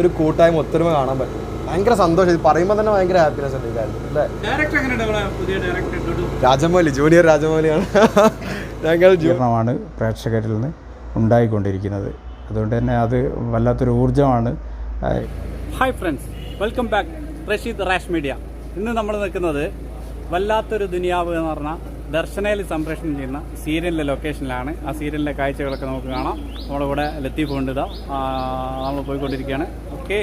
ഒരു കൂട്ടായ്മ ഒത്തൊരുമ കാണാൻ പറ്റും. ഭയങ്കര സന്തോഷം. ഇത് പറയുമ്പോൾ തന്നെ ഭയങ്കര ഹാപ്പിനെസ് ഉണ്ട് ഈ കാര്യത്തിൽ രാജമൗലി ജൂനിയർ രാജമൗലിയാണ്. ഞങ്ങൾ ജീർണമാണ് പ്രേക്ഷകരിൽ നിന്ന് ഉണ്ടായിക്കൊണ്ടിരിക്കുന്നത്. അതുകൊണ്ട് തന്നെ അത് വല്ലാത്തൊരു ഊർജമാണ്. Hi friends welcome back Rasheed Rash media. ഇന്ന് നമ്മൾ നിൽക്കുന്നത് വല്ലാത്തൊരു ദുനിയാവ് എന്ന് പറഞ്ഞ ദർശനയിൽ സംപ്രേഷണം ചെയ്യുന്ന സീരിയലിന്റെ ലൊക്കേഷനിലാണ് ആ സീരിയലിന്റെ കാഴ്ചകളൊക്കെ നമുക്ക് കാണാം നമ്മളിവിടെ ലത്തീഫ് ആ, നമ്മൾ പോയിക്കൊണ്ടിരിക്കുകയാണ് okay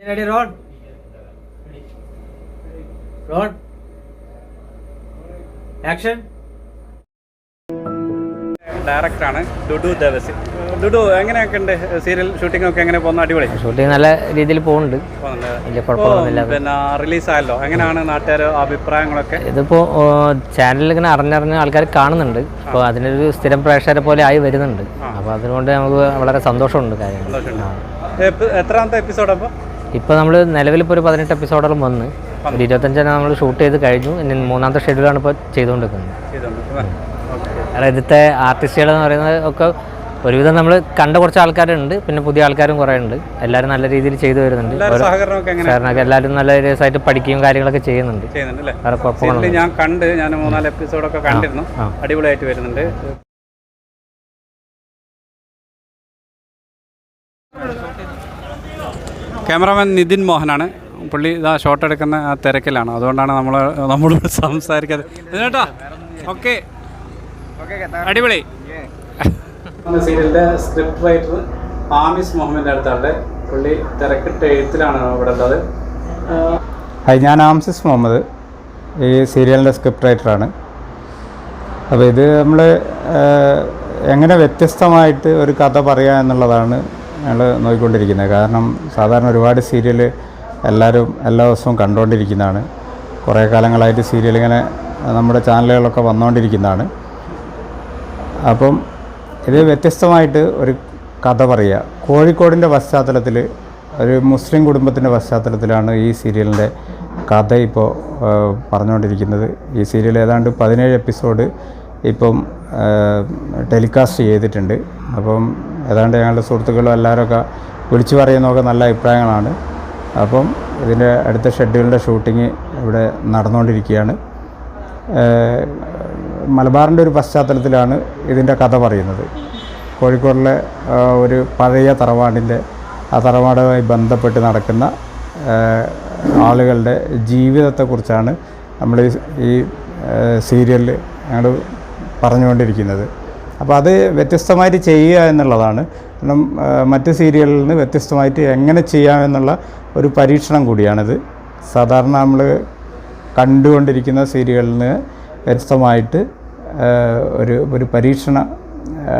Ready, roll. Roll. Action. ഡയറക്ടറാണ് ഡുഡു ദേവസി ഡുഡു എങ്ങനെയൊക്കെ ഉണ്ട് സീരിയൽ ഷൂട്ടിംഗ് ഒക്കെ എങ്ങനെ പോകുന്ന? അടിപൊളി. ഷൂട്ടിംഗ് നല്ല രീതിയിൽ പോകുന്നുണ്ട്. പിന്നെ റിലീസായല്ലോ എങ്ങനെയാണ് നാട്ടുകാർ അഭിപ്രായങ്ങളൊക്കെ? ഇതിപ്പോൾ ചാനലിൽ ഇങ്ങനെ അറിഞ്ഞറിഞ്ഞ് ആൾക്കാർ കാണുന്നുണ്ട്. അപ്പോൾ അതിനൊരു സ്ഥിരം പ്രേക്ഷകരെ പോലെ ആയി വരുന്നുണ്ട്. അപ്പോൾ അതുകൊണ്ട് നമുക്ക് വളരെ സന്തോഷമുണ്ട് കാര്യങ്ങൾ. എത്രാമത്തെ എപ്പിസോഡ് അപ്പോൾ ഇപ്പോൾ നമ്മൾ നിലവിൽ ഇപ്പോൾ ഒരു പതിനെട്ട് എപ്പിസോഡോളം വന്ന്. ഒരു ഇരുപത്തഞ്ചെണ്ണം നമ്മൾ ഷൂട്ട് ചെയ്ത് കഴിഞ്ഞു. ഇനി മൂന്നാമത്തെ ഷെഡ്യൂളാണ് ഇപ്പോൾ ചെയ്തുകൊണ്ടിരിക്കുന്നത്. കാരണം ആർട്ടിസ്റ്റുകൾ എന്ന് പറയുന്നത് ഒക്കെ ഒരുവിധം നമ്മൾ കണ്ട കുറച്ച് ആൾക്കാരുണ്ട് പിന്നെ പുതിയ ആൾക്കാരും കുറേ ഉണ്ട് എല്ലാവരും നല്ല രീതിയിൽ ചെയ്തു വരുന്നുണ്ട്. സഹകരണമൊക്കെ എല്ലാവരും നല്ല രസമായിട്ട് പഠിക്കുകയും കാര്യങ്ങളൊക്കെ ചെയ്യുന്നുണ്ട്. ഞാൻ കണ്ട് ഞാൻ മൂന്നാൽ എപ്പിസോഡൊക്കെ കണ്ടിരുന്നു. അടിപൊളിയായിട്ട് വരുന്നുണ്ട്. ക്യാമറാമാൻ നിതിൻ മോഹനാണ്. പുള്ളി ഇതാ ഷോട്ട് എടുക്കുന്ന ആ തിരക്കിലാണ്. അതുകൊണ്ടാണ് നമ്മൾ നമ്മളോട് സംസാരിക്കാതെ. കേട്ടോ ഓക്കെ അടിപൊളി. സീരിയലിന്റെ സ്ക്രിപ്റ്റ് റൈറ്റർ ആമിസ് മുഹമ്മദ് അടുത്താണ് പുള്ളി തിരക്കിട്ട് എഴുത്തിലാണ് ഇവിടെ ഉള്ളത്. ഹായ് ഞാൻ ആംസിസ് മുഹമ്മദ്. ഈ സീരിയലിന്റെ സ്ക്രിപ്റ്റ് റൈറ്ററാണ് അപ്പോൾ ഇത് നമ്മൾ എങ്ങനെ വ്യത്യസ്തമായിട്ട് ഒരു കഥ പറയുക എന്നുള്ളതാണ് ഞങ്ങൾ നോക്കിക്കൊണ്ടിരിക്കുന്നത്. കാരണം സാധാരണ ഒരുപാട് സീരിയൽ എല്ലാവരും എല്ലാ ദിവസവും കണ്ടുകൊണ്ടിരിക്കുന്നതാണ് കുറേ കാലങ്ങളായിട്ട് സീരിയൽ ഇങ്ങനെ നമ്മുടെ ചാനലുകളൊക്കെ വന്നുകൊണ്ടിരിക്കുന്നതാണ് അപ്പം ഇത് വ്യത്യസ്തമായിട്ട് ഒരു കഥ പറയുക. കോഴിക്കോടിന്റെ പശ്ചാത്തലത്തിൽ ഒരു മുസ്ലിം കുടുംബത്തിന്റെ പശ്ചാത്തലത്തിലാണ് ഈ സീരിയലിന്റെ കഥ ഇപ്പോൾ പറഞ്ഞുകൊണ്ടിരിക്കുന്നത്. ഈ സീരിയൽ ഏതാണ്ട് പതിനേഴ് എപ്പിസോഡ് ഇപ്പം ടെലികാസ്റ്റ് ചെയ്തിട്ടുണ്ട്. അപ്പം ഏതാണ്ട് ഞങ്ങളുടെ സുഹൃത്തുക്കളും എല്ലാവരൊക്കെ വിളിച്ചു പറയുന്നതൊക്കെ നല്ല അഭിപ്രായങ്ങളാണ്. അപ്പം ഇതിന്റെ അടുത്ത ഷെഡ്യൂളിന്റെ ഷൂട്ടിങ് ഇവിടെ നടന്നുകൊണ്ടിരിക്കുകയാണ്. മലബാറിന്റെ ഒരു പശ്ചാത്തലത്തിലാണ് ഇതിന്റെ കഥ പറയുന്നത്. കോഴിക്കോടിലെ ഒരു പഴയ തറവാടിന്റെ ആ തറവാടുമായി ബന്ധപ്പെട്ട് നടക്കുന്ന ആളുകളുടെ ജീവിതത്തെക്കുറിച്ചാണ് നമ്മൾ ഈ സീരിയലിൽ ഞങ്ങൾ പറഞ്ഞുകൊണ്ടിരിക്കുന്നത്. അപ്പോൾ അത് വ്യത്യസ്തമായിട്ട് ചെയ്യുക എന്നുള്ളതാണ്. കാരണം മറ്റ് സീരിയലിൽ നിന്ന് വ്യത്യസ്തമായിട്ട് എങ്ങനെ ചെയ്യാമെന്നുള്ള ഒരു പരീക്ഷണം കൂടിയാണിത്. സാധാരണ നമ്മൾ കണ്ടുകൊണ്ടിരിക്കുന്ന സീരിയലിൽ നിന്ന് വ്യത്യസ്തമായിട്ട് ഒരു ഒരു പരീക്ഷണ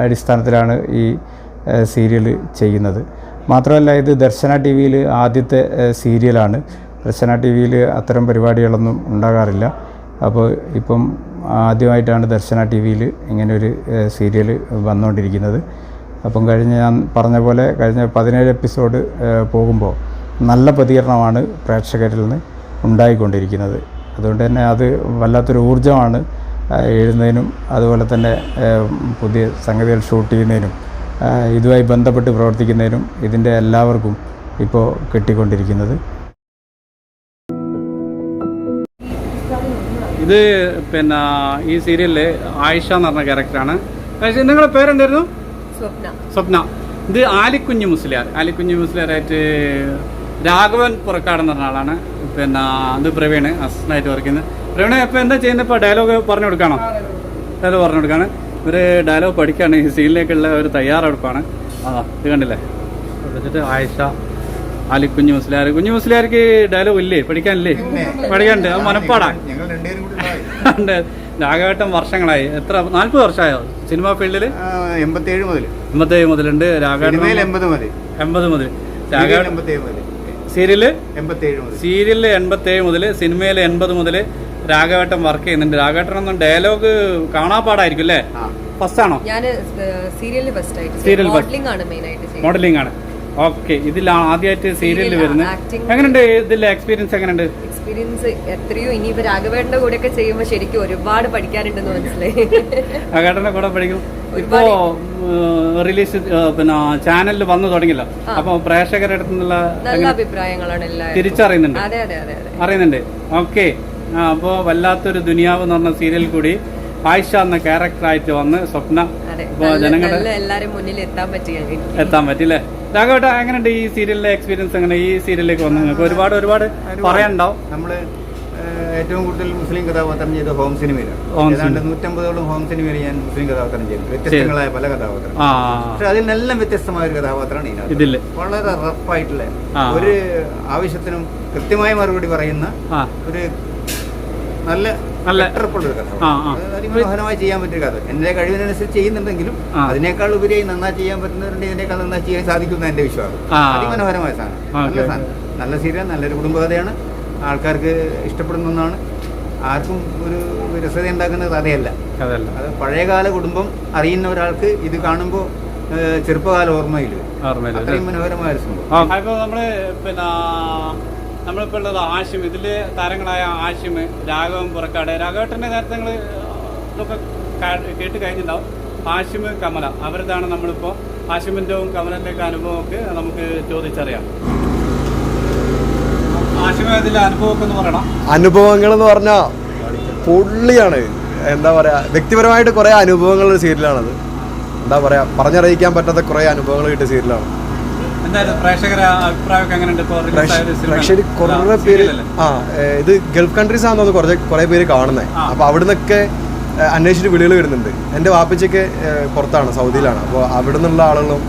അടിസ്ഥാനത്തിലാണ് ഈ സീരിയൽ ചെയ്യുന്നത്. മാത്രമല്ല ഇത് ദർശന ടി വിയിൽ ആദ്യത്തെ സീരിയലാണ്. ദർശന ടി വിയിൽ അത്തരം പരിപാടികളൊന്നും ഉണ്ടാകാറില്ല. അപ്പോൾ ഇപ്പം ആദ്യമായിട്ടാണ് ദർശന ടി വിയിൽ ഇങ്ങനൊരു സീരിയൽ വന്നുകൊണ്ടിരിക്കുന്നത്. അപ്പം കഴിഞ്ഞ ഞാൻ പറഞ്ഞ പോലെ കഴിഞ്ഞ പതിനേഴ് എപ്പിസോഡ് പോകുമ്പോൾ നല്ല പ്രതികരണമാണ് പ്രേക്ഷകരിൽ നിന്ന് ഉണ്ടായിക്കൊണ്ടിരിക്കുന്നത്. അതുകൊണ്ട് തന്നെ അത് വല്ലാത്തൊരു ഊർജമാണ് എഴുതുന്നതിനും അതുപോലെ തന്നെ പുതിയ സംഗതികൾ ഷൂട്ട് ചെയ്യുന്നതിനും ഇതുമായി ബന്ധപ്പെട്ട് പ്രവർത്തിക്കുന്നതിനും ഇതിന്റെ എല്ലാവർക്കും ഇപ്പോൾ കിട്ടിക്കൊണ്ടിരിക്കുന്നത്. ഇത് പിന്നെ ഈ സീരിയലിൽ ആയിഷ എന്ന് പറഞ്ഞ ക്യാരക്ടറാണ്. നിങ്ങളുടെ പേരെന്തായിരുന്നു? സ്വപ്ന. സ്വപ്ന. ഇത് ആലിക്കുഞ്ഞു മുസ്ലിയാർ. ആലിക്കുഞ്ഞു മുസ്ലിയാറായിട്ട് രാഘവൻ പുറക്കാടെന്ന് പറഞ്ഞ ആളാണ്. പിന്നെ ഇത് പ്രവീണ് അസിസ്റ്റന്റായിട്ട് വർക്ക് ചെയ്യുന്നത്. പ്രവീണ് ഇപ്പൊ എന്താ ചെയ്യുന്നത് ഇപ്പോൾ ഡയലോഗ് പറഞ്ഞു കൊടുക്കാണോ? ഡയലോഗ് പറഞ്ഞു കൊടുക്കാണ്? ഒരു ഡയലോഗ് പഠിക്കാണ്. ഈ സീനിലേക്കുള്ള ഒരു തയ്യാറെടുപ്പാണ്. ആ ഇത് കണ്ടില്ലേ? വെച്ചിട്ട് ആയിഷ ആലി കുഞ്ഞു മുസ്ലിയാർ. കുഞ്ഞു മുസ്ലിയാർക്ക് ഡയലോഗ് ഇല്ലേ? പഠിക്കാനില്ലേ? പഠിക്കാനുണ്ട്. അത് മനപ്പാടാ. ഉണ്ട്. രാഘവേട്ടൻ വർഷങ്ങളായി. എത്ര നാല്പത് വർഷമായോ സിനിമാ ഫീൽഡിൽ എൺപത്തേഴ് മുതൽ എൺപത്തേഴ് മുതലുണ്ട്. രാഘവേട്ടൻ എൺപത് മുതൽ എൺപത് മുതൽ രാഘവേട്ടൻ സീരിയൽ? സീരിയലിൽ എൺപത്തേഴ് മുതൽ സിനിമയിൽ എൺപത് മുതൽ രാഘവേട്ടൻ വർക്ക് ചെയ്യുന്നുണ്ട്. രാഘവേട്ടനൊന്നും ഡയലോഗ് കാണാ പാടായിരിക്കും അല്ലേ. ഫസ്റ്റ് ആണോ? ഞാൻ സീരിയലിൽ ഫസ്റ്റ് ആയിട്ട് Serial മോഡലിംഗ് ആണ് മെയിൻ ആയിട്ട് ചെയ്യുന്നത് മോഡലിംഗ് ആണ്. ഓക്കെ ഇതിലാണ് ആദ്യമായിട്ട് സീരിയലിൽ Serial, വരുന്നത്. എങ്ങനെയുണ്ട്? ഇതിലെ എക്സ്പീരിയൻസ് എങ്ങനെയുണ്ട്? എക്സ്പീരിയൻസ് എത്രയോ. ഇനി ഇപ്പൊ രാഘവേട്ടന്റെ കൂടെ ഒക്കെ ചെയ്യുമ്പോൾ ശരിക്കും ഒരുപാട് പഠിക്കാനുണ്ടെന്ന് മനസ്സിലായി. രാഘവേട്ടന്റെ കൂടെ പഠിക്കും. ഇപ്പോ റിലീസ് പിന്നെ ചാനലിൽ വന്നു തുടങ്ങില്ല അപ്പൊ പ്രേക്ഷകരുടെ അടുത്തുനിന്നുള്ള നല്ല അഭിപ്രായങ്ങളാണ് തിരിച്ചറിയുന്നുണ്ട്. അതെ അതെ അതെ അതെ. അറിയുന്നുണ്ട്. ഓക്കെ അപ്പോൾ വല്ലാത്തൊരു ദുനിയാവ് എന്ന് പറഞ്ഞ സീരിയൽ കൂടി ആയിഷ എന്ന ക്യാരക്ടറായിട്ട് വന്ന് സ്വപ്ന. ജനങ്ങളുടെ നല്ല മുന്നിൽ എത്താൻ പറ്റി എത്താൻ പറ്റില്ലേ രാഘവേട്ട എങ്ങനെയുണ്ട് ഈ സീരിയലിലെ എക്സ്പീരിയൻസ് എങ്ങനെ? ഈ സീരിയലിലേക്ക് വന്നു നിങ്ങൾക്ക് ഒരുപാട് ഒരുപാട് പറയാനുണ്ടാവും. നമ്മൾ ഏറ്റവും കൂടുതൽ മുസ്ലിം കഥാപാത്രം ചെയ്ത ഹോം സിനിമയിലാണ്. ഏതാണ്ട് നൂറ്റമ്പതോളം ഹോം സിനിമയിൽ ഞാൻ മുസ്ലിം കഥാപാത്രം ചെയ്തു. വ്യത്യസ്തങ്ങളായ പല കഥാപാത്രം പക്ഷെ അതിൽ നല്ല വ്യത്യസ്തമായ ഒരു കഥാപാത്രമാണ് ഇതിനകത്ത് ഇതിൽ. വളരെ റഫായിട്ടുള്ള. ഒരു ആവശ്യത്തിനും കൃത്യമായ മറുപടി പറയുന്ന ഒരു നല്ല നല്ല- ഉള്ള ഒരു കഥ അതിമനോഹരമായി ചെയ്യാൻ പറ്റിയ കഥ. എന്റെ കഴിവിനനുസരിച്ച് ചെയ്യുന്നുണ്ടെങ്കിലും അതിനേക്കാൾ ഉപരിയായി നന്നായി ചെയ്യാൻ പറ്റുന്നവരുണ്ട് ഇതിനേക്കാൾ നന്നായി ചെയ്യാൻ സാധിക്കുന്ന എന്റെ വിശ്വാസം. അതിമനോഹരമായ സാധനം. നല്ല സാധനം. നല്ല സീരിയൽ നല്ലൊരു കുടുംബകഥയാണ്. ആൾക്കാർക്ക് ഇഷ്ടപ്പെടുന്ന ഒന്നാണ്. ആർക്കും ഒരു വിരസത ഉണ്ടാക്കുന്ന കഥയല്ല. അതല്ല അത് പഴയകാല കുടുംബം അറിയുന്ന ഒരാൾക്ക് ഇത് കാണുമ്പോൾ ചെറുപ്പകാല ഓർമ്മയിൽ അത്രയും മനോഹരമായ ഒരു സംഭവം. അപ്പോൾ നമ്മൾ പിന്നെ നമ്മളിപ്പോൾ ഉള്ളത് ആഷിം ഇതിൽ താരങ്ങളായ ആഷിം രാഘവൻ പുറക്കാട്. രാഘവേട്ടന്റെ നേരത്തെ നിങ്ങൾ കേട്ട് കഴിഞ്ഞിട്ടുണ്ടാവും. ആഷിം കമല. അവരിതാണ് നമ്മളിപ്പോൾ ആഷിമിന്റെയും കമലന്റെയൊക്കെ അനുഭവമൊക്കെ നമുക്ക് ചോദിച്ചറിയാം. എന്ന് അനുഭവങ്ങൾ എന്ന് പറഞ്ഞാൽ പൊള്ളിയാണ്. എന്താ പറയാ വ്യക്തിപരമായിട്ട് കുറേ അനുഭവങ്ങളുള്ള സീരിയലാണത്. എന്താ പറയാ പറഞ്ഞറിയിക്കാൻ പറ്റാത്ത കുറേ അനുഭവങ്ങൾ കിട്ടിയ സീരിയലാണ്. പ്രേക്ഷകർ കുറേ പേര്? ആ ഇത് ഗൾഫ് കൺട്രീസ് ആണെന്ന് കുറച്ച് കുറേ പേര് കാണുന്നത് അപ്പൊ അപ്പോൾ അവിടെ നിന്നൊക്കെ അന്വേഷിച്ചിട്ട് വിളികൾ വരുന്നുണ്ട്. എന്റെ വാപ്പച്ചൊക്കെ പുറത്താണ് സൗദിയിലാണ്. അപ്പോൾ അവിടെ നിന്നുള്ള ആളുകളും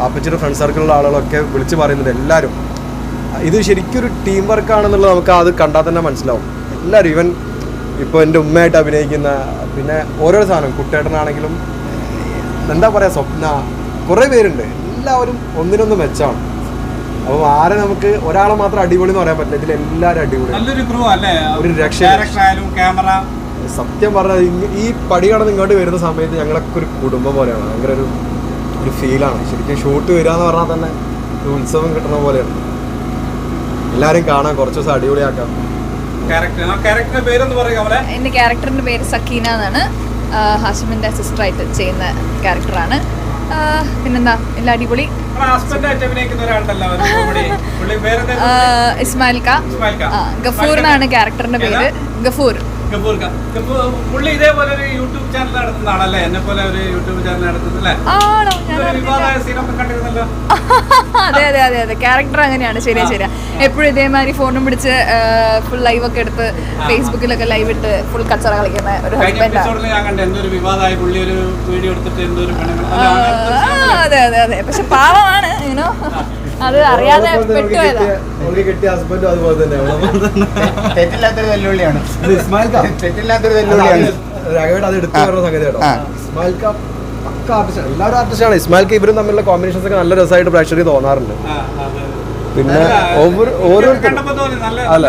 വാപ്പച്ചിയുടെ ഫ്രണ്ട് സർക്കിളിലുള്ള ആളുകളൊക്കെ വിളിച്ച് പറയുന്നുണ്ട് എല്ലാവരും ഇത് ശരിക്കും ഒരു ടീം വർക്കാണെന്നുള്ളത് നമുക്ക് അത് കണ്ടാൽ തന്നെ മനസ്സിലാവും. എല്ലാവരും ഈവൻ ഇപ്പോൾ എന്റെ ഉമ്മയായിട്ട് അഭിനയിക്കുന്ന പിന്നെ ഓരോ സാധനം കുട്ടേട്ടനാണെങ്കിലും എന്താ പറയുക സ്വപ്ന കുറേ പേരുണ്ട്. എല്ലാവരും ഒന്നിനൊന്ന് മെച്ചമാണ് അപ്പൊ ആരെ നമുക്ക് ഒരാളെ മാത്രം അടിപൊളി എന്ന് പറയാൻ പറ്റില്ല. ഇതിൽ എല്ലാവരും അടിപൊളി. നല്ലൊരു ക്രൂ അല്ലേ? ഒരു രക്ഷ സത്യം പറഞ്ഞാൽ ഈ പടി കടന്ന് ഇങ്ങോട്ട് വരുന്ന സമയത്ത് ഞങ്ങളൊക്കെ ഒരു കുടുംബം പോലെയാണ്. ഭയങ്കര ഒരു ഒരു ഫീലാണ് ശരിക്കും ഷൂട്ട് വരിക എന്ന് പറഞ്ഞാൽ തന്നെ ഒരു ഉത്സവം കിട്ടുന്ന പോലെയാണ്. എല്ലാവരും കാണാൻ കുറച്ച് ദിവസം അടിപൊളിയാക്കാം. എന്റെ ക്യാരക്ടറിന്റെ പേര് സക്കീന എന്നാണ്. സിസ്റ്റർ ആയിട്ട് ചെയ്യുന്ന ക്യാരക്ടറാണ് പിന്നെന്താ? എല്ലാ അടിപൊളി. ഇസ്മായിൽ ഗഫൂർ എന്നാണ് ക്യാരക്ടറിന്റെ പേര്. ഗഫൂർ. പുള്ളി ഇതേപോലെ ഒരു യൂട്യൂബ് ചാനൽ എന്നെ പോലെ ഒരു യൂട്യൂബ് ചാനൽ നടത്തുന്നല്ലേ അതെ അതെ അതെ അതെ. ക്യാരക്ടർ അങ്ങനെയാണ്. ശരിയാ ശരിയാ. എപ്പോഴും ഇതേമാതിരി ഫോണും പിടിച്ച് ഫുൾ ലൈവ് ഒക്കെ എടുത്ത് ഫേസ്ബുക്കിലൊക്കെ ലൈവ് ഇട്ട് ഫുൾ കച്ചറ കളിക്കുന്ന ഒരു ഹസ്ബൻഡാണ് അതെ അതെ അതെ. പക്ഷെ പാവമാണ് യൂനോ അത് അറിയാതെ പെട്ടുപോയതാ കെട്ടിയ ഹസ്ബൻഡും അതുപോലെ തന്നെ. തെറ്റില്ലാത്തൊരു വെല്ലുവിളിയാണ്. തെറ്റില്ലാത്തൊരു വെല്ലുവിളിയാണ്. രാഘവേട്ട് അത് എടുത്തു പറഞ്ഞ സംഗതി കേട്ടോ. ഇസ്മായിൽ പക്ക ആർട്ടിസ്റ്റാണ് എല്ലാവരും ആർട്ടിസ്റ്റാണ് ഇസ്മായിൽ ഇവരും തമ്മിലുള്ള കോമ്പിനേഷൻസ് ഒക്കെ നല്ല രസമായിട്ട് പ്രേക്ഷകർക്ക് തോന്നാറുണ്ട്. പിന്നെ ഓരോരുത്തരും അല്ല.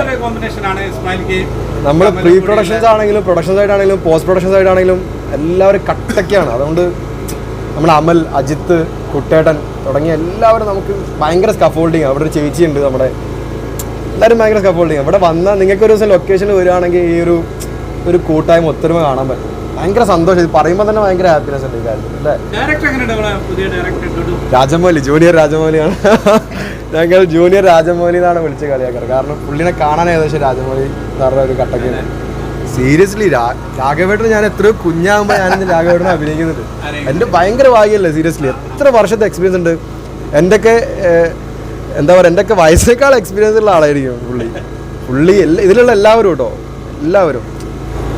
നമ്മൾ പ്രീ പ്രൊഡക്ഷൻസ് ആണെങ്കിലും പ്രൊഡക്ഷൻ സൈഡ് ആണെങ്കിലും പോസ്റ്റ് പ്രൊഡക്ഷൻ സൈഡ് ആണെങ്കിലും എല്ലാവരും കട്ടൊക്കെയാണ്. അതുകൊണ്ട് നമ്മൾ അമൽ അജിത്ത് കുട്ടേട്ടൻ തുടങ്ങിയ എല്ലാവരും നമുക്ക് ഭയങ്കര സ്കഫോൾഡിങ് അവിടെ ഒരു ചേച്ചിയുണ്ട് നമ്മുടെ. എല്ലാവരും ഭയങ്കര സ്കഫോൾഡിങ് ഇവിടെ വന്നാൽ നിങ്ങൾക്ക് ഒരു ദിവസം ലൊക്കേഷനിൽ വരികയാണെങ്കിൽ ഈ ഒരു ഒരു കൂട്ടായ്മ ഒത്തൊരുമ കാണാൻ പറ്റും. ഭയങ്കര സന്തോഷം. ഇത് പറയുമ്പോൾ തന്നെ ഭയങ്കര ഹാപ്പിനെസ് ഉണ്ട് ഈ കാര്യത്തിൽ രാജമൗലി ജൂനിയർ രാജമൗലിയാണ്. ഞങ്ങൾ ജൂനിയർ രാജമൗലി എന്നാണ് വിളിച്ച് കളിയാക്കാറ് കാരണം പുള്ളിനെ കാണാൻ ഏകദേശം രാജമൗലി എന്ന് പറഞ്ഞ ഒരു കട്ടൊക്കെ സീരിയസ്ലി രാഘവേട്ടൻ ഞാൻ എത്ര കുഞ്ഞാകുമ്പോൾ ഞാൻ രാഘവേട്ടനെ അഭിനയിക്കുന്നത്. എന്റെ ഭയങ്കര ഭാഗ്യമല്ലേ സീരിയസ്ലി എത്ര വർഷത്തെ എക്സ്പീരിയൻസ് ഉണ്ട്? എന്റെയൊക്കെ എന്താ പറയുക എന്റെയൊക്കെ വയസ്സേക്കാൾ എക്സ്പീരിയൻസ് ഉള്ള ആളായിരിക്കും പുള്ളി. പുള്ളി എല്ലാ ഇതിലുള്ള എല്ലാവരും കേട്ടോ. എല്ലാവരും.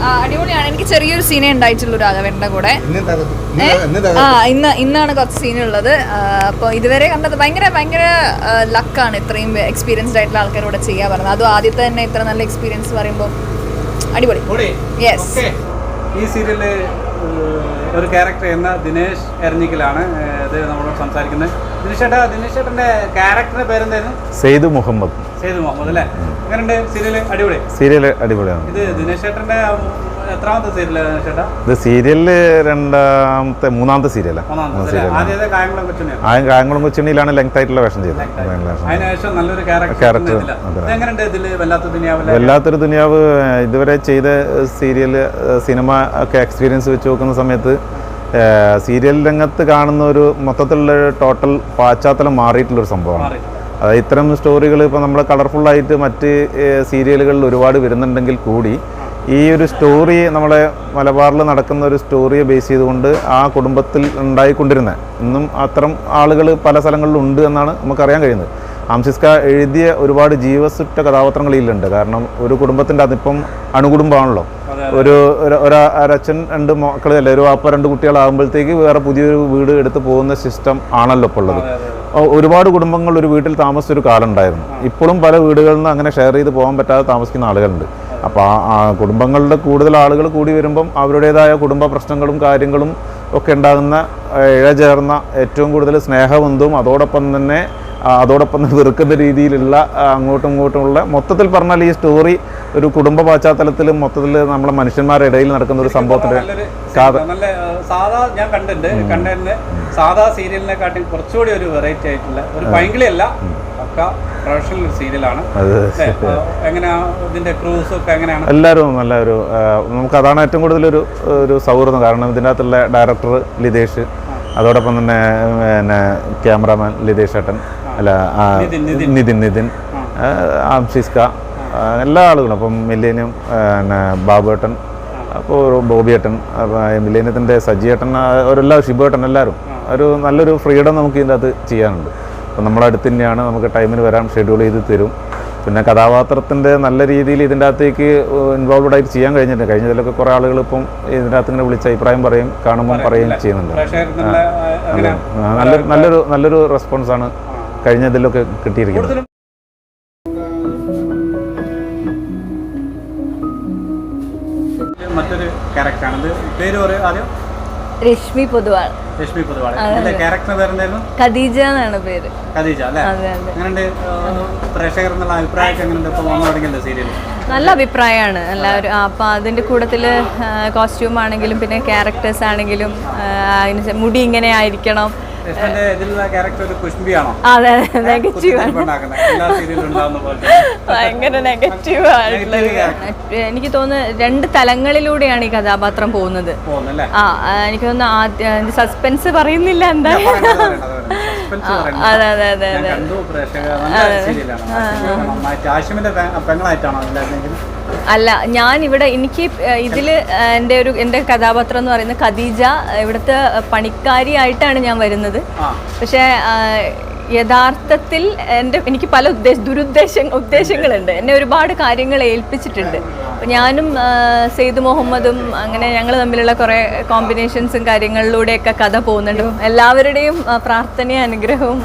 അടിപൊളിയാണ്. എനിക്ക് ചെറിയൊരു സീനേ ഉണ്ടായിട്ടുള്ളൂ രാഘവേട്ടന്റെ കൂടെ. ഇന്ന്? ഇന്ന് ഇന്ന് ആ ഇന്ന് ഇന്നാണ് കുറച്ച് സീനുള്ളത് അപ്പോൾ ഇതുവരെ കണ്ടത് ഭയങ്കര ഭയങ്കര ലക്കാണ് ഇത്രയും എക്സ്പീരിയൻസ്ഡ് ആയിട്ടുള്ള ആൾക്കാരോട് ചെയ്യാൻ പറഞ്ഞത്. അതും ആദ്യത്തെ തന്നെ ഇത്ര നല്ല എക്സ്പീരിയൻസ് പറയുമ്പോൾ അടിപൊളി. Yes. ഈ സീരിയലിൽ ഒരു ക്യാരക്ടർ എന്ന ദിനേശ് എരഞ്ഞിക്കലാണ് അത് ഇത് നമ്മളോട് സംസാരിക്കുന്നത്. ദിനേശ് ചേട്ടാ ദിനേശ് ചേട്ടന്റെ ക്യാരക്ടറിന്റെ പേരെന്തായിരുന്നു? സെയ്ദ് മുഹമ്മദ്. സെയ്ദ് മുഹമ്മദ് അല്ലേ? എങ്ങനെയുണ്ട് സീരിയൽ അടിപൊളി. സീരിയൽ അടിപൊളിയാണ്. ഇത് ദിനേശ് ചേട്ടന്റെ എത്രാമത്തെ സീരിയൽ ചേട്ടാ? ഇത് സീരിയലിൽ രണ്ടാമത്തെ മൂന്നാമത്തെ സീരിയലാണ് മൂന്നാമത്തെ അല്ലേ? ആദ്യത്തെ കായംകുളം കൊച്ചുണ്ണിയാണ് ആ കായംകുളം കൊച്ചിണിയിലാണ് ലെങ്ത് ആയിട്ടുള്ള വേഷം ചെയ്തത്. നല്ലൊരു ക്യാരക്ടർ വല്ലാത്തൊരു ദുനിയാവ്. ഇതുവരെ ചെയ്ത സീരിയൽ സിനിമ ഒക്കെ എക്സ്പീരിയൻസ് വെച്ച് നോക്കുന്ന സമയത്ത് സീരിയൽ രംഗത്ത് കാണുന്ന ഒരു മൊത്തത്തിലുള്ള ടോട്ടൽ പാശ്ചാത്തലം മാറിയിട്ടുള്ളൊരു സംഭവമാണ്. അതായത് ഇത്തരം സ്റ്റോറികൾ ഇപ്പോൾ നമ്മൾ കളർഫുള്ളായിട്ട് മറ്റ് സീരിയലുകളിൽ ഒരുപാട് വരുന്നുണ്ടെങ്കിൽ കൂടി ഈ ഒരു സ്റ്റോറി നമ്മളെ മലബാറിൽ നടക്കുന്ന ഒരു സ്റ്റോറിയെ ബേസ് ചെയ്തുകൊണ്ട് ആ കുടുംബത്തിൽ ഉണ്ടായിക്കൊണ്ടിരുന്നത് ഇന്നും അത്തരം ആളുകൾ പല സ്ഥലങ്ങളിലും ഉണ്ട് എന്നാണ് നമുക്കറിയാൻ കഴിയുന്നത്. ആംസിസ്ക എഴുതിയ ഒരുപാട് ജീവസുറ്റ കഥാപാത്രങ്ങൾ ഇതിലുണ്ട് കാരണം ഒരു കുടുംബത്തിന്റെ അതിപ്പം അണുകുടുംബമാണല്ലോ. ഒരു ഒരു- ഒരു ഒരച്ഛൻ രണ്ട് മക്കൾ അല്ലെ ഒരു വാപ്പ രണ്ട് കുട്ടികളാകുമ്പോഴത്തേക്ക് വേറെ പുതിയൊരു വീട് എടുത്ത് പോകുന്ന സിസ്റ്റം ആണല്ലോ ഇപ്പോൾ ഉള്ളത്. ഒരുപാട് കുടുംബങ്ങൾ ഒരു വീട്ടിൽ താമസിച്ച ഒരു കാലം ഉണ്ടായിരുന്നു. ഇപ്പോഴും പല വീടുകളിൽ നിന്ന് അങ്ങനെ ഷെയർ ചെയ്ത് പോകാൻ പറ്റാതെ താമസിക്കുന്ന ആളുകളുണ്ട്. അപ്പോൾ ആ കുടുംബങ്ങളുടെ കൂടുതൽ ആളുകൾ കൂടി വരുമ്പം അവരുടേതായ കുടുംബ പ്രശ്നങ്ങളും കാര്യങ്ങളും ഒക്കെ ഉണ്ടാകുന്ന ഇഴചേർന്ന ഏറ്റവും കൂടുതൽ സ്നേഹബന്ധവും അതോടൊപ്പം തന്നെ അതോടൊപ്പം തന്നെ വെറുക്കുന്ന രീതിയിലുള്ള അങ്ങോട്ടും ഇങ്ങോട്ടുമുള്ള മൊത്തത്തിൽ പറഞ്ഞാൽ ഈ സ്റ്റോറി ഒരു കുടുംബ പശ്ചാത്തലത്തിൽ മൊത്തത്തിൽ നമ്മളെ മനുഷ്യന്മാരുടെ ഇടയിൽ നടക്കുന്ന ഒരു സംഭവത്തിന്റെ നല്ല സാധാ ഞാൻ കണ്ടിട്ടുണ്ട് കണ്ടതിന് സാധാ സീരിയലിനെക്കാട്ടി കുറച്ചുകൂടി ഒരു വെറൈറ്റി ആയിട്ടുള്ള ഒരു പൈങ്കിളിയല്ല പ്രൊഫഷണൽ സീരിയലാണ്? എങ്ങനെയാ ഇതിന്റെ ക്രൂസ് ഒക്കെ എങ്ങനെയാണ്? എല്ലാവരും നല്ല ഒരു നമുക്ക് അതാണ് ഏറ്റവും കൂടുതൽ ഒരു ഒരു സൗഹൃദം. കാരണം ഇതിന്റെ അകത്തുള്ള ഡയറക്ടർ ലിതേഷ് അതോടൊപ്പം തന്നെ പിന്നെ ക്യാമറാമാൻ ലിതേഷ് ഏട്ടൻ അല്ല നിതിൻ, നിതിൻ. ആംസിസ്ക എല്ലാ ആളുകളും. അപ്പം മില്ലേനിയം പിന്നെ ബാബുവേട്ടൻ അപ്പോൾ ബോബിയേട്ടൻ മില്ലേനിയത്തിന്റെ സജിയേട്ടൻ അവരെല്ലാം ഷിബുവേട്ടൻ എല്ലാവരും. ഒരു നല്ലൊരു ഫ്രീഡം നമുക്ക് ഇതിന്റെ അകത്ത് ചെയ്യാനുണ്ട്. അപ്പം നമ്മൾ അടുത്ത് തന്നെയാണ് നമുക്ക് ടൈമിന് വരാൻ ഷെഡ്യൂൾ ചെയ്ത് തരും. പിന്നെ കഥാപാത്രത്തിന്റെ നല്ല രീതിയിൽ ഇതിന്റെ അകത്തേക്ക് ഇൻവോൾവഡ് ആയിട്ട് ചെയ്യാൻ കഴിഞ്ഞിട്ടുണ്ട്. കഴിഞ്ഞതിലൊക്കെ കുറേ ആളുകൾ ഇപ്പം ഇതിന്റെ അകത്ത് ഇങ്ങനെ വിളിച്ച് അഭിപ്രായം പറയും കാണുമ്പോൾ പറയുകയും ചെയ്യുന്നുണ്ട്. നല്ലൊരു നല്ലൊരു നല്ലൊരു റെസ്പോൺസാണ് കഴിഞ്ഞതിലൊക്കെ കിട്ടിയിരിക്കുന്നത്. മറ്റൊരു ക്യാരക്ടറാണ് പേര് പറയും ആദ്യം. രശ്മി പൊതുവാൾ. ലക്ഷ്മി പൊതുവാൾ. ക്യാരക്ടർ പേരെന്തായിരുന്നു? ഖദീജ എന്നാണ് പേര്. ഖദീജ അല്ലേ? എങ്ങനെയുണ്ട്? പ്രേക്ഷകർ എന്നുള്ള അഭിപ്രായമൊക്കെ എങ്ങനെയുണ്ട്? ഇപ്പോൾ വന്നു തുടങ്ങിയല്ലോ സീരിയൽ നല്ല അഭിപ്രായമാണ്. എല്ലാവരും അപ്പൊ അതിന്റെ കൂട്ടത്തിൽ കോസ്റ്റ്യൂം ആണെങ്കിലും പിന്നെ ക്യാരക്ടേഴ്സ് ആണെങ്കിലും മുടി ഇങ്ങനെ ആയിരിക്കണം. അതെ നെഗറ്റീവ് ഭയങ്കര നെഗറ്റീവ് ആയിട്ടുള്ള എനിക്ക് തോന്നുന്നു രണ്ട് തലങ്ങളിലൂടെയാണ് ഈ കഥാപാത്രം പോകുന്നത് ആ എനിക്ക് തോന്നുന്നു ആദ്യ സസ്പെൻസ് പറയുന്നില്ല എന്താ അതെ അതെ അതെ അതെ അല്ല ഞാൻ ഇവിടെ എനിക്ക് ഇതിൽ എന്റെ ഒരു എന്റെ കഥാപാത്രം എന്ന് പറയുന്നത് ഖദീജ ഇവിടുത്തെ പണിക്കാരിയായിട്ടാണ് ഞാൻ വരുന്നത്. പക്ഷേ യഥാർത്ഥത്തിൽ എന്റെ എനിക്ക് പല ഉദ്ദേശ ദുരുദ്ദേശ ഉദ്ദേശങ്ങളുണ്ട്. എന്നെ ഒരുപാട് കാര്യങ്ങൾ ഏൽപ്പിച്ചിട്ടുണ്ട്. ഞാനും സെയ്ദ് മുഹമ്മദും അങ്ങനെ ഞങ്ങൾ തമ്മിലുള്ള കുറേ കോമ്പിനേഷൻസും കാര്യങ്ങളിലൂടെയൊക്കെ കഥ പോകുന്നുണ്ട്. എല്ലാവരുടെയും പ്രാർത്ഥനയും അനുഗ്രഹവും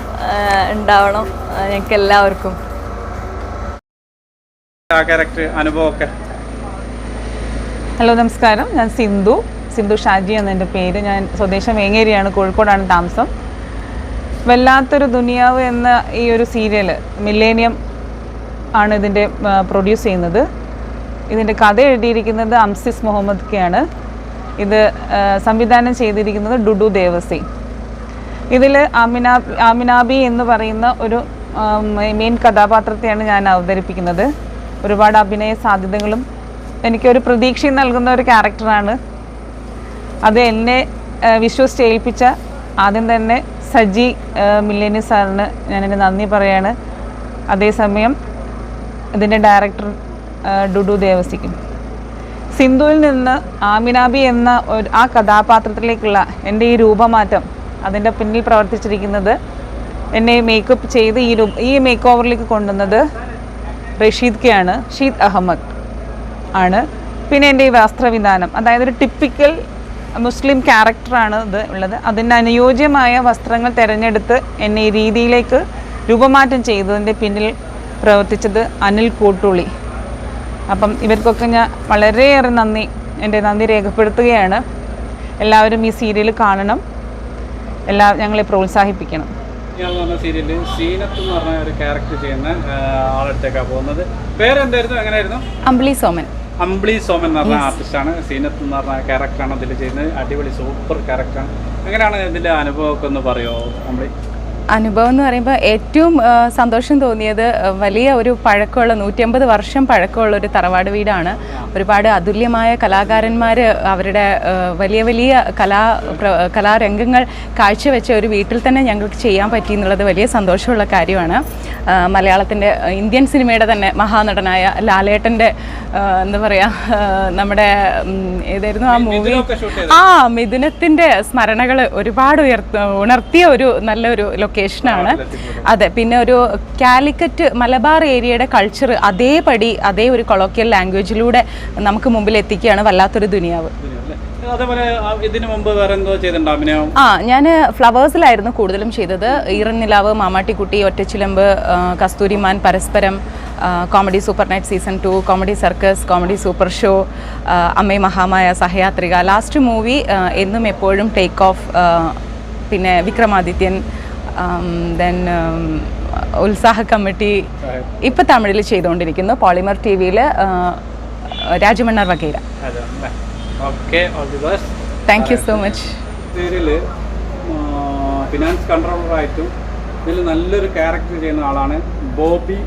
ഉണ്ടാവണം ഞങ്ങൾക്ക് എല്ലാവർക്കും ഹലോ നമസ്കാരം. ഞാൻ സിന്ധു. സിന്ധു ഷാജി എന്ന എന്റെ പേര്. ഞാൻ സ്വദേശം വേങ്ങേരിയാണ് കോഴിക്കോടാണ് താമസം. വല്ലാത്തൊരു ദുനിയാവ് എന്ന ഈ ഒരു സീരിയൽ മില്ലേനിയം ആണ് ഇതിന്റെ പ്രൊഡ്യൂസ് ചെയ്യുന്നത്. ഇതിന്റെ കഥ എഴുതിയിരിക്കുന്നത് അംസിസ് മുഹമ്മദ് കെയാണ് ഇത് സംവിധാനം ചെയ്തിരിക്കുന്നത് ഡുഡു ദേവസി. ഇതിൽ ആമിനാ അമിനാബി എന്ന് പറയുന്ന ഒരു മെയിൻ കഥാപാത്രത്തെയാണ് ഞാൻ അവതരിപ്പിക്കുന്നത്. ഒരുപാട് അഭിനയ സാധ്യതകളും എനിക്കൊരു പ്രതീക്ഷയും നൽകുന്ന ഒരു ക്യാരക്ടറാണ്. അത് എന്നെ വിശ്വസിച്ച് ഏൽപ്പിച്ച ആദ്യം തന്നെ സജി മില്ലേനി സാറിന് ഞാൻ എന്റെ നന്ദി പറയാണ്. അതേസമയം ഇതിന്റെ ഡയറക്ടർ ഡുഡു ദേവസിക്കും. സിന്ധുവിൽ നിന്ന് ആമിനാബി എന്ന ഒരു ആ കഥാപാത്രത്തിലേക്കുള്ള എന്റെ ഈ രൂപമാറ്റം അതിന്റെ പിന്നിൽ പ്രവർത്തിച്ചിരിക്കുന്നത് എന്നെ മേക്കപ്പ് ചെയ്ത് ഈ ഈ മേക്ക് ഓവറിലേക്ക് കൊണ്ടുവന്നത് റഷീദ് കെ ആണ് ഷീദ് അഹമ്മദ് ആണ്. പിന്നെ എന്റെ ഈ വസ്ത്രവിധാനം അതായത് ഒരു ടിപ്പിക്കൽ മുസ്ലിം ക്യാരക്ടറാണ് ഇത് ഉള്ളത്. അതിന് അനുയോജ്യമായ വസ്ത്രങ്ങൾ തിരഞ്ഞെടുത്ത് എന്നെ ഈ രീതിയിലേക്ക് രൂപമാറ്റം ചെയ്തതിന്റെ പിന്നിൽ പ്രവർത്തിച്ചത് അനിൽ കൂട്ടുള്ളി. അപ്പം ഇവർക്കൊക്കെ ഞാൻ വളരെയേറെ നന്ദി എന്റെ നന്ദി രേഖപ്പെടുത്തുകയാണ്. എല്ലാവരും ഈ സീരിയൽ കാണണം. എല്ലാ ഞങ്ങളെ പ്രോത്സാഹിപ്പിക്കണം. ഇയാൾ പറഞ്ഞ സീരിയലിൽ സീനത്ത് എന്ന് പറഞ്ഞ ഒരു ക്യാരക്ടർ ചെയ്യുന്ന ആളടുത്തേക്കാണ് പോകുന്നത്. പേരെന്തായിരുന്നു? എങ്ങനെയായിരുന്നു? അമ്പിളി സോമൻ. അമ്പിളി സോമൻ എന്ന് പറഞ്ഞ ആർട്ടിസ്റ്റാണ് സീനത്ത് എന്ന് പറഞ്ഞ ക്യാരക്ടറാണ് അതിൽ ചെയ്യുന്നത്. അടിപൊളി സൂപ്പർ ക്യാരക്ടറാണ് എങ്ങനെയാണ് ഇതിന്റെ അനുഭവമൊക്കെ ഒന്ന് പറയുമോ അമ്പിളി? അനുഭവം എന്ന് പറയുമ്പോൾ ഏറ്റവും സന്തോഷം തോന്നിയത് വലിയ ഒരു പഴക്കമുള്ള നൂറ്റമ്പത് വർഷം പഴക്കമുള്ള ഒരു തറവാട് വീടാണ്. ഒരുപാട് അതുല്യമായ കലാകാരന്മാർ അവരുടെ വലിയ വലിയ കലാ പ്ര- കലാരംഗങ്ങൾ കാഴ്ചവെച്ച ഒരു വീട്ടിൽ തന്നെ ഞങ്ങൾക്ക് ചെയ്യാൻ പറ്റി എന്നുള്ളത് വലിയ സന്തോഷമുള്ള കാര്യമാണ്. മലയാളത്തിന്റെ ഇന്ത്യൻ സിനിമയുടെ തന്നെ മഹാനടനായ ലാലേട്ടന്റെ എന്താ പറയുക നമ്മുടെ ഏതായിരുന്നു ആ മൂവി? ആ മിഥുനത്തിന്റെ സ്മരണകൾ ഒരുപാട് ഉയർത്ത ഉണർത്തിയ ഒരു നല്ലൊരു ലൊക്കേഷനാണ് അതെ പിന്നെ ഒരു കാലിക്കറ്റ് മലബാർ ഏരിയയുടെ കൾച്ചർ അതേപടി അതേ ഒരു കൊളോക്കിയൽ ലാംഗ്വേജിലൂടെ നമുക്ക് മുമ്പിൽ എത്തിക്കുകയാണ് വല്ലാത്തൊരു ദുനിയാവ്. ആ, ഞാൻ ഫ്ലവേഴ്സിലായിരുന്നു കൂടുതലും ചെയ്തത്. ഈറൻ നിലാവ് Mamattikutty Ottachilambu Kasthooriman Parasparam comedy super night season two comedy circus comedy super show അമ്മയെ അമ്മേ മഹാമായ സഹയാത്രിക. ലാസ്റ്റ് മൂവി എന്നും എപ്പോഴും ടേക്ക് ഓഫ് പിന്നെ വിക്രമാദിത്യൻ ദെൻ ഉത്സാഹ കമ്മിറ്റി ഇപ്പം തമിഴിൽ ചെയ്തുകൊണ്ടിരിക്കുന്നു. പോളിമർ ടി വിയിൽ രാജമണ്ണർ വകീര. Thank you so much finance കൺട്രോളറായിട്ടും ഇതിൽ നല്ലൊരു ക്യാരക്ടർ ചെയ്യുന്ന ആളാണ് ബോബി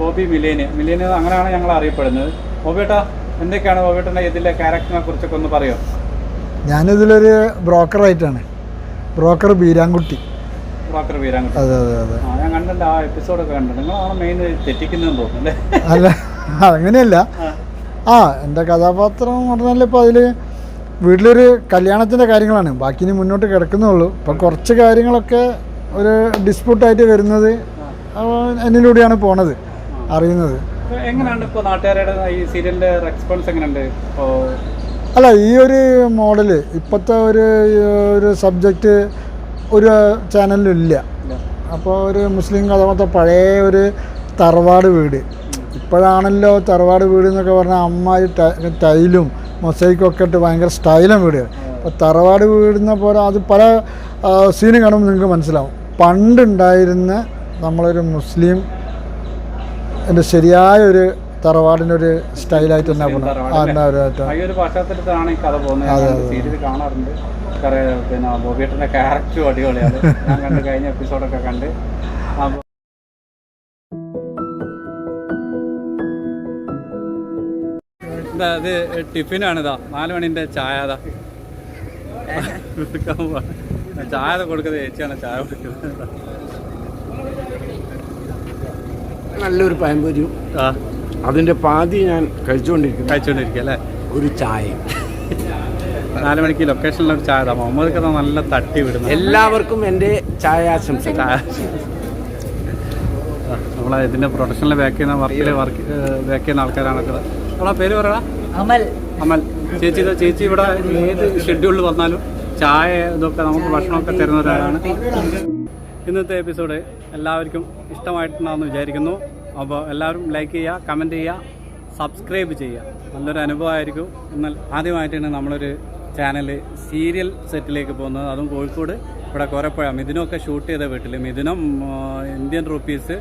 ബോബി മിലേനിയ മിലേനിയ അങ്ങനെയാണ് ഞങ്ങൾ അറിയപ്പെടുന്നത്. ബോബിയേട്ടാ എന്തൊക്കെയാണ് ബോബിയേട്ടന്റെ ഇതിലെ ക്യാരക്ടറിനെ കുറിച്ചൊക്കെ ഒന്ന് പറയുമോ ഞാനിതിലൊരു ബ്രോക്കറായിട്ടാണ് ബ്രോക്കർ ബീരാൻകുട്ടി. ബ്രോക്കർ വീരാങ്കുട്ടി അതെ അതെ അതെ. ആ ഞാൻ കണ്ടിട്ടുണ്ട് ആ എപ്പിസോഡൊക്കെ കണ്ടിട്ടുണ്ട് നിങ്ങളാണ് മെയിൻ തെറ്റിക്കുന്നതെന്ന് തോന്നുന്നു അല്ലേ? അല്ല അങ്ങനെയല്ല ആ. എന്റെ കഥാപാത്രം എന്ന് പറഞ്ഞാൽ ഇപ്പോൾ അതിൽ വീട്ടിലൊരു കല്യാണത്തിന്റെ കാര്യങ്ങളാണ്. ബാക്കി ഇനി മുന്നോട്ട് കിടക്കുന്നുള്ളൂ. ഇപ്പം കുറച്ച് കാര്യങ്ങളൊക്കെ ഒരു ഡിസ്പ്യൂട്ടായിട്ട് വരുന്നത് എന്നിലൂടെയാണ് പോണത് അറിയുന്നത്. എങ്ങനെയാണ് ഇപ്പോൾ നാട്ടുകാരുടെ ഈ സീരിയലിന്റെ റെസ്പോൺസ് എങ്ങനെയുണ്ട്? ഇപ്പോൾ അല്ല ഈ ഒരു മോഡൽ ഇപ്പോഴത്തെ ഒരു ഒരു സബ്ജക്റ്റ് ഒരു ചാനലിലും ഇല്ല. അപ്പോൾ ഒരു മുസ്ലിം കഥാപാത്ര പഴയ ഒരു തറവാട് വീട്. ഇപ്പോഴാണല്ലോ തറവാട് വീട് എന്നൊക്കെ പറഞ്ഞാൽ അമ്മായി ടൈലും മൊസൈക്കും ഒക്കെ ഇട്ട് ഭയങ്കര സ്റ്റൈലും വീട്. അപ്പോൾ തറവാട് വീടുന്ന പോലെ അത് പല സീനും കാണുമ്പോൾ നിങ്ങൾക്ക് മനസ്സിലാവും. പണ്ടുണ്ടായിരുന്ന നമ്മളൊരു മുസ്ലിം എന്റെ ശരിയായ ഒരു തറവാടിന്റെ ഒരു സ്റ്റൈലായിട്ട് തന്നെ പോകണം ആ ഈ ഒരു പശ്ചാത്തലത്തിലാണ് ഈ കഥ പോകുന്നത്. അതെ, ഞാൻ അതെ. സീരിയൽ കാണാറുണ്ട്. കുറെ പിന്നെ ബോബിയേട്ടന്റെ ക്യാരക്ടറും അടിപൊളിയാണ് ഞാൻ കണ്ട് കഴിഞ്ഞ എപ്പിസോഡൊക്കെ കണ്ട്. അപ്പോൾ ഇതാ ഇത് ടിഫിനാണ് ഇതാ. നാല് മണിന്റെ ചായ ചായ കൊടുക്കുന്നത്. ചേച്ചിയാണ് ചായ കൊടുക്കുന്നത്. നല്ലൊരു പഴംപൊരിയും. ആ. അതിന്റെ പാതി ഞാൻ കഴിച്ചുകൊണ്ടിരിക്കുന്നു. കഴിച്ചുകൊണ്ടിരിക്കുക അല്ലേ? ഒരു ചായ നാല് മണിക്ക് ലൊക്കേഷനിൽ ഒരു ചായ. മുഹമ്മദ് കഥ നല്ല തട്ടി വിടുന്നു എല്ലാവർക്കും എന്റെ ചായ. ആശംസ നമ്മളെ ഇതിന്റെ പ്രൊഡക്ഷനിൽ ബാക്ക് ചെയ്യുന്ന വർക്കിൽ വർക്ക് ബാക്ക് ചെയ്യുന്ന ആൾക്കാരാണ് ഇത്. നമ്മളെ പേര് പറയടാ. അമൽ. അമൽ. ചേച്ചി ചേച്ചി ഇവിടെ ഏത് ഷെഡ്യൂളിൽ വന്നാലും ചായ ഇതൊക്കെ നമുക്ക് ഭക്ഷണമൊക്കെ തരുന്ന ഒരാളാണ്. ഇന്നത്തെ എപ്പിസോഡ് എല്ലാവർക്കും ഇഷ്ടമായിട്ടുണ്ടാകുമെന്ന് വിചാരിക്കുന്നു. അപ്പോൾ എല്ലാവരും ലൈക്ക് ചെയ്യുക കമന്റ് ചെയ്യുക സബ്സ്ക്രൈബ് ചെയ്യുക. നല്ലൊരു അനുഭവമായിരിക്കും. എന്നാൽ ആദ്യമായിട്ടാണ് നമ്മളൊരു ചാനൽ സീരിയൽ സെറ്റിലേക്ക് പോകുന്നത്. അതും കോഴിക്കോട് ഇവിടെ കോരപ്പുഴ. മിഥുനമൊക്കെ ഷൂട്ട് ചെയ്ത വീട്ടിൽ. മിഥുനം ഇന്ത്യൻ റുപ്പീസ്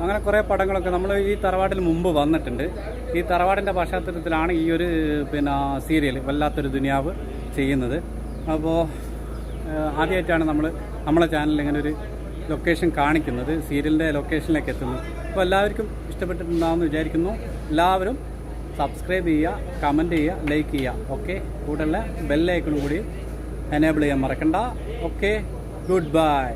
അങ്ങനെ കുറേ പടങ്ങളൊക്കെ നമ്മൾ ഈ തറവാടിന് മുമ്പ് വന്നിട്ടുണ്ട്. ഈ തറവാടിന്റെ പശ്ചാത്തലത്തിലാണ് ഈ ഒരു പിന്നെ സീരിയൽ വല്ലാത്തൊരു ദുനിയാവ് ചെയ്യുന്നത്. അപ്പോൾ ആദ്യമായിട്ടാണ് നമ്മൾ നമ്മളെ ചാനലിൽ ഇങ്ങനെ ഒരു ലൊക്കേഷൻ കാണിക്കുന്നത് സീരിയലിന്റെ ലൊക്കേഷനിലേക്ക് എത്തുന്നു. അപ്പോൾ എല്ലാവർക്കും ഇഷ്ടപ്പെട്ടിട്ടുണ്ടാകുമെന്ന് വിചാരിക്കുന്നു. എല്ലാവരും സബ്സ്ക്രൈബ് ചെയ്യുക കമന്റ് ചെയ്യുക ലൈക്ക് ചെയ്യുക. ഓക്കെ കൂടെയുള്ള ബെല്ലൈക്കണും കൂടി എനേബിൾ ചെയ്യാൻ മറക്കണ്ട. Okay good bye